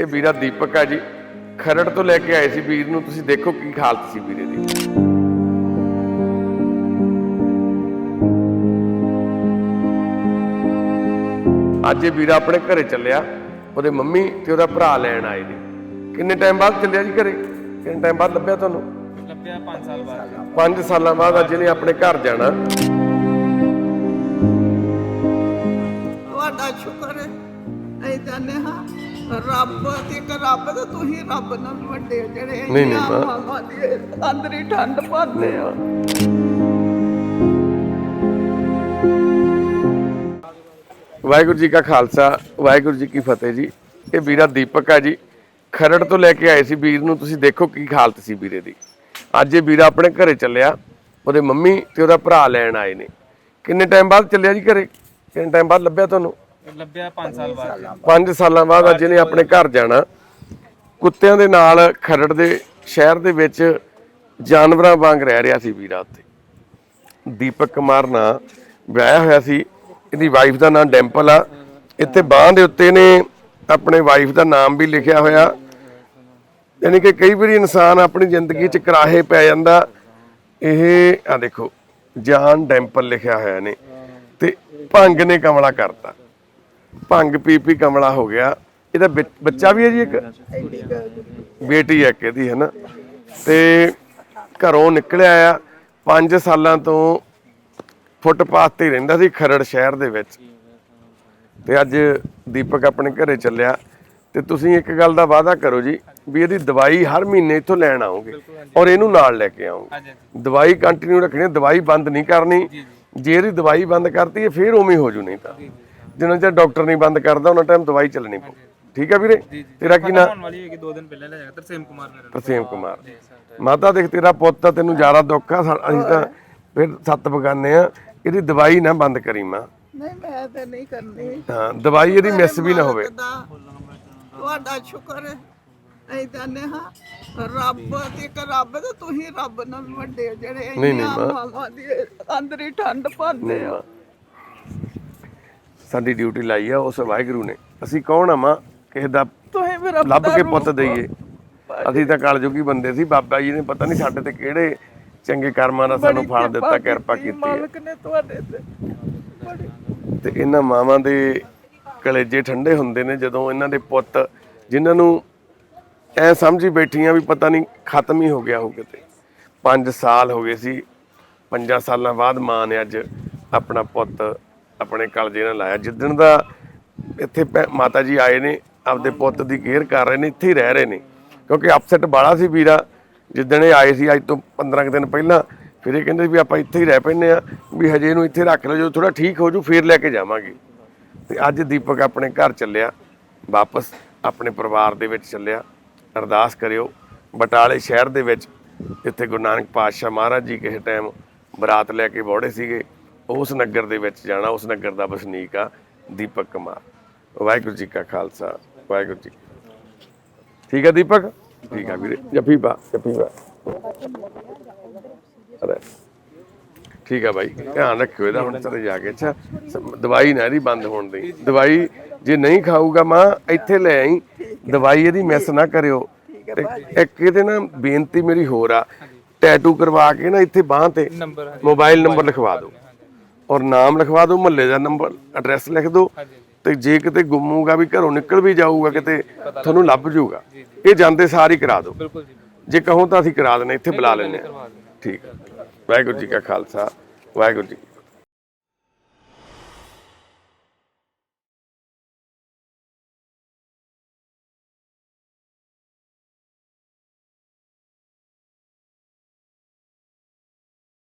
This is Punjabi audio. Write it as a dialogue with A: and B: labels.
A: ਇਹ ਵੀਰਾ ਦੀਪਕ ਆ ਜੀ। ਖਰੜ ਤੋਂ ਲੈ ਕੇ ਆਏ ਸੀ ਵੀਰ ਨੂੰ। ਤੁਸੀਂ ਦੇਖੋ ਕੀ ਹਾਲਤ ਸੀ ਵੀਰੇ ਦੀ। ਅੱਜ ਇਹ ਵੀਰਾ ਆਪਣੇ ਘਰੇ ਚੱਲਿਆ। ਉਹਦੇ ਮੰਮੀ ਤੇ ਉਹਦਾ ਭਰਾ ਲੈਣ ਆਏ ਨੇ। ਕਿੰਨੇ ਟਾਈਮ ਬਾਅਦ ਚੱਲਿਆ ਜੀ ਘਰੇ? ਕਿੰਨੇ ਟਾਈਮ ਬਾਅਦ ਲੱਭਿਆ ਤੁਹਾਨੂੰ?
B: ਲੱਭਿਆ 5 ਸਾਲ ਬਾਅਦ।
A: 5 ਸਾਲਾਂ ਬਾਅਦ ਅੱਜ ਇਹਨੇ ਆਪਣੇ ਘਰ ਜਾਣਾ।
C: ਤੁਹਾਡਾ ਸ਼ੁਕਰ ਹੈ। ਅਸੀਂ ਕਹਿੰਦੇ ਹਾਂ। ਰੱਬ ਤੇ ਇੱਕ ਰੱਬ ਤੇ ਤੁਸੀਂ ਰੱਬ ਨਾਲ ਵੱਡੇ ਹੋ ਜਿਹੜੇ
A: ਨਹੀਂ, ਨਹੀਂ, ਮਾਂ।
C: ਅੰਦਰੀ ਠੰਡ ਪਾਉਂਦੇ ਆ।
A: ਵਾਹਿਗੁਰੂ ਜੀ ਕਾ ਖਾਲਸਾ ਵਾਹਿਗੁਰੂ ਜੀ ਕੀ ਫਤਿਹ ਜੀ। ਇਹ ਵੀਰਾ ਦੀਪਕ ਆ ਜੀ। ਖਰੜ ਤੋਂ ਲੈ ਕੇ ਆਏ ਸੀ ਵੀਰ ਨੂੰ ਤੁਸੀਂ ਦੇਖੋ ਕੀ ਹਾਲਤ ਸੀ ਵੀਰੇ ਦੀ। ਅੱਜ ਇਹ ਵੀਰਾ ਆਪਣੇ ਘਰੇ ਚੱਲਿਆ ਉਹਦੇ ਮੰਮੀ ਤੇ ਉਹਦਾ ਭਰਾ ਲੈਣ ਆਏ ਨੇ। ਕਿੰਨੇ ਟਾਈਮ ਬਾਅਦ ਚੱਲਿਆ ਜੀ ਘਰੇ? ਕਿੰਨੇ ਟਾਈਮ ਬਾਅਦ ਲੱਭਿਆ ਤੁਹਾਨੂੰ?
B: ਲੱਭਿਆ 5 ਸਾਲ ਬਾਅਦ
A: 5 ਸਾਲਾਂ ਬਾਅਦ ਅੱਜ ਇਹਨੇ ਆਪਣੇ ਘਰ ਜਾਣਾ। ਕੁੱਤਿਆਂ ਦੇ ਨਾਲ ਖਰੜ ਦੇ ਸ਼ਹਿਰ ਦੇ ਵਿੱਚ ਜਾਨਵਰਾਂ ਵਾਂਗ ਰਹਿ ਰਿਹਾ ਸੀ ਵੀਰਾ ਉੱਥੇ। ਦੀਪਕ ਕੁਮਾਰ ਨਾਂ ਵਿਆਹਿਆ ਹੋਇਆ ਸੀ। ਇਹਦੀ ਵਾਈਫ ਦਾ ਨਾਮ ਡੈਂਪਲ ਆ। ਇੱਥੇ ਬਾਹ ਦੇ ਉੱਤੇ ਨੇ ਆਪਣੇ ਵਾਈਫ ਦਾ ਨਾਮ ਵੀ ਲਿਖਿਆ ਹੋਇਆ। ਯਾਨੀ ਕਿ ਕਈ ਵਾਰੀ ਇਨਸਾਨ ਆਪਣੀ ਜ਼ਿੰਦਗੀ 'ਚ ਕਰਾਹੇ ਪੈ ਜਾਂਦਾ। ਇਹ ਆ ਦੇਖੋ, ਜਾਨ ਡੈਂਪਲ ਲਿਖਿਆ ਹੋਇਆ ਨੇ ਤੇ ਭੰਗ ਨੇ ਕਮਲਾ ਕਰਤਾ। ਭੰਗ ਪੀ ਪੀ ਕਮਲਾ ਹੋ ਗਿਆ। ਇਹਦਾ ਬੱਚ- ਬੱਚਾ ਵੀ ਹੈ ਜੀ ਇੱਕ? ਬੇਟੀ ਹੈ ਇੱਕ ਇਹਦੀ ਹੈ ਨਾ ਤੇ ਘਰੋਂ ਨਿਕਲਿਆ ਆ। 5 ਸਾਲਾਂ ਤੋਂ ਫੁੱਟਪਾਥ ਤੇ ਹੀ ਰਹਿੰਦਾ ਸੀ ਖਰੜ ਸ਼ਹਿਰ ਦੇ ਵਿੱਚ। ਤੇ ਅੱਜ ਦੀਪਕ ਆਪਣੇ ਘਰੇ ਚੱਲਿਆ। ਤੇ ਤੁਸੀਂ ਇੱਕ ਗੱਲ ਦਾ ਵਾਅਦਾ ਕਰੋ ਜੀ ਵੀ ਇਹਦੀ ਦਵਾਈ ਹਰ ਮਹੀਨੇ ਇੱਥੋਂ ਲੈਣ ਆਓਗੇ ਔਰ ਇਹਨੂੰ ਨਾਲ ਲੈ ਕੇ ਆਓਗੇ। ਦਵਾਈ ਕੰਟੀਨਿਊ ਰੱਖਣੀ ਹੈ, ਦਵਾਈ ਬੰਦ ਨਹੀਂ ਕਰਨੀ। ਜੇ ਇਹਦੀ ਦਵਾਈ ਬੰਦ ਕਰਤੀ ਫਿਰ ਉਵੇਂ ਹੀ ਹੋ ਜੂ ਨਹੀਂ ਤਾਂ। ਜਿੰਨਾ ਚਿਰ ਡਾਕਟਰ ਨਹੀਂ ਬੰਦ ਕਰਦਾ ਉਹਨਾਂ ਟਾਈਮ ਦਵਾਈ ਚੱਲਣੀ ਪਊ। ਠੀਕ ਹੈ ਵੀਰੇ? ਤੇਰਾ ਕੀ ਨਾਮ
B: ਹੋਣ ਵਾਲੀ ਹੈਗੀ 2 ਦਿਨ ਪਹਿਲਾਂ ਲੈ ਜਾਗਾ ਤਰਸੇਮ ਕੁਮਾਰ ਮੇਰਾ
A: ਤਰਸੇਮ ਕੁਮਾਰ। ਮਾਤਾ ਦੇਖ ਤੇਰਾ ਪੁੱਤ ਆ ਤੈਨੂੰ ਜ਼ਿਆਦਾ ਦੁੱਖ ਆ ਅਸੀਂ ਤਾਂ ਫਿਰ ਸੱਤ ਬਗਾਨੇ ਆ ਇਹਦੀ ਦਵਾਈ ਨਾ ਬੰਦ ਕਰੀ ਮਾਂ।
C: ਨਹੀਂ ਮੈਂ ਤੇ ਨਹੀਂ ਕਰਨੀ।
A: ਹਾਂ ਦਵਾਈ ਇਹਦੀ ਮਿਸ ਵੀ ਨਾ ਹੋਵੇ।
C: ਦਾ। ਤੁਹਾਡਾ ਸ਼ੁਕਰ ਹੈ। ਅਸੀਂ ਕਹਿੰਦੇ ਹਾਂ ਰੱਬ ਤੇ ਇੱਕ ਰੱਬ ਤੇ ਤੁਸੀਂ ਰੱਬ ਨਾਲ ਵੱਡੇ ਹੋ ਜਿਹੜੇ
A: ਨਹੀਂ, ਮਾਂ।
C: ਦੀ ਅੰਦਰੀ ਠੰਡ ਪਾਉਂਦੇ ਆ
A: ਸਾਡੀ ਡਿਊਟੀ ਲਾਈ ਆ ਉਸ ਵਾਹਿਗੁਰੂ ਨੇ। ਅਸੀਂ ਕੌਣ ਆ ਮਾਂ? ਕਿਸੇ ਦਾ
C: ਤੁਸੀਂ ਮੇਰਾ
A: ਲੱਭ ਕੇ ਪੁੱਤ ਦਈਏ। ਅਸੀਂ ਤਾਂ ਕਲਯੁਗੀ ਬੰਦੇ ਸੀ ਬਾਬਾ ਜੀ ਨੇ ਪਤਾ ਨਹੀਂ ਸਾਡੇ ਤੇ ਕਿਹੜੇ ਚੰਗੇ ਕਰਮਾਂ ਦਾ ਸਾਨੂੰ ਫਲ ਦਿੱਤਾ ਕਿਰਪਾ ਕੀਤੀ ਹੈ
C: ਮਾਲਕ ਨੇ ਤੁਹਾਡੇ ਤੇ। ਬੜੀ
A: ਤੇ ਇਹਨਾਂ ਮਾਵਾਂ ਦੇ ਕਲੇਜੇ ਠੰਡੇ ਹੁੰਦੇ ਨੇ ਜਦੋਂ ਇਹਨਾਂ ਦੇ ਪੁੱਤ ਜਿਨ੍ਹਾਂ ਨੂੰ ਐ ਸਮਝੀ ਬੈਠੀਆਂ ਵੀ ਪਤਾ ਨਹੀਂ ਖਤਮ ਹੀ ਹੋ ਗਿਆ ਹੋ ਕਿਤੇ। 5 ਸਾਲ ਹੋ ਗਏ ਸੀ 5 ਸਾਲਾਂ ਬਾਅਦ ਮਾਂ ਨੇ ਅੱਜ ਆਪਣਾ ਪੁੱਤ ਆਪਣੇ ਕਲਜੇ ਨਾਲ ਲਾਇਆ। ਜਿੱਦਣ ਦਾ ਇੱਥੇ ਭੈ- ਮਾਤਾ ਜੀ ਆਏ ਨੇ, ਆਪਦੇ ਪੁੱਤ ਦੀ ਕੇਅਰ ਕਰ ਰਹੇ ਨੇ, ਇੱਥੇ ਹੀ ਰਹਿ ਰਹੇ ਨੇ। ਕਿਉਂਕਿ ਅਪਸੈਟ ਬਾਲਾ ਸੀ ਵੀਰਾ। ਜਿੱਦਣ ਇਹ ਆਏ ਸੀ, ਅੱਜ ਤੋਂ 15 ਕੁ ਦਿਨ ਪਹਿਲਾਂ, ਫਿਰ ਇਹ ਕਹਿੰਦੇ ਵੀ ਆਪਾਂ ਇੱਥੇ ਹੀ ਰਹਿ ਪੈਨੇ ਆ ਵੀ ਹਜੇ ਇਹਨੂੰ ਇੱਥੇ ਰੱਖ ਲਓ, ਜਦੋਂ ਥੋੜਾ ਠੀਕ ਹੋ ਜੂ ਫਿਰ ਲੈ ਕੇ ਜਾਵਾਂਗੇ। ਤੇ ਅੱਜ ਦੀਪਕ ਆਪਣੇ ਘਰ ਚੱਲਿਆ, ਵਾਪਸ ਆਪਣੇ ਪਰਿਵਾਰ ਦੇ ਵਿੱਚ ਚੱਲਿਆ। ਅਰਦਾਸ ਕਰਿਓ, ਬਟਾਲੇ ਸ਼ਹਿਰ ਦੇ ਵਿੱਚ, ਜਿੱਥੇ ਗੁਰੂ ਨਾਨਕ ਪਾਤਸ਼ਾਹ ਮਹਾਰਾਜ ਜੀ ਕਿਸੇ ਟਾਈਮ ਬਰਾਤ ਲੈ ਕੇ ਬੋੜੇ ਸੀਗੇ ਉਸ ਨਗਰ ਦੇ ਵਿੱਚ ਜਾਣਾ ਉਸ ਨਗਰ ਦਾ ਵਸਨੀਕ ਆ ਦੀਪਕ ਕੁਮਾਰ। ਵਾਹਿਗੁਰੂ ਜੀ ਕਾ ਖਾਲਸਾ ਵਾਹਿਗੁਰੂ ਜੀ। ਠੀਕ ਆ ਦੀਪਕ? ਠੀਕ ਆ ਵੀਰੇ ਜੱਫੀ ਪਾ ਜੱਫੀ ਪਾ। ਅਰੇ ਠੀਕ ਆ ਬਾਈ ਧਿਆਨ ਰੱਖਿਓ ਇਹਦਾ ਹੁਣ ਚਲੇ ਜਾ ਕੇ ਅੱਛਾ ਦਵਾਈ ਨਾ ਇਹਦੀ ਬੰਦ ਹੋਣ ਦੀ ਦਵਾਈ ਜੇ ਨਹੀਂ ਖਾਊਗਾ ਮਾਂ ਇੱਥੇ ਲੈ ਆਈ। ਦਵਾਈ ਇਹਦੀ ਮਿਸ ਨਾ ਕਰਿਓ। ਇੱਕ ਇਹਦੇ ਨਾ ਬੇਨਤੀ ਮੇਰੀ ਹੋਰ ਆ ਟੈਟੂ ਕਰਵਾ ਕੇ ਨਾ ਇੱਥੇ ਬਾਹ ਤੇ ਮੋਬਾਈਲ ਨੰਬਰ ਲਿਖਵਾ ਦਿਓ। ਔਰ ਨਾਮ ਲਿਖਵਾ ਦਿਓ ਮੁਹੱਲੇ ਦਾ ਨੰਬਰ ਐਡਰੈਸ ਲਿਖ ਦਿਓ। ਤੇ ਜੇ ਕਿਤੇ ਗੁੰਮੂਗਾ ਵੀ ਘਰੋਂ ਨਿਕਲ ਵੀ ਜਾਊਗਾ ਕਿਤੇ ਤੁਹਾਨੂੰ ਲੱਭ ਜਾਊਗਾ। ਇਹ ਜਾਂਦੇ ਸਾਰ ਹੀ ਕਰਾ ਦਿਓ।
B: ਬਿਲਕੁਲ ਜੀ
A: ਜੇ ਕਹੋ ਤਾਂ ਅਸੀਂ ਕਰਾ ਦਿੰਦੇ ਇੱਥੇ ਬੁਲਾ ਹਾਂ। ਠੀਕ ਹੈ। ਵਾਹਿਗੁਰੂ ਜੀ ਕਾ ਖਾਲਸਾ ਵਾਹਿਗੁਰੂ ਜੀ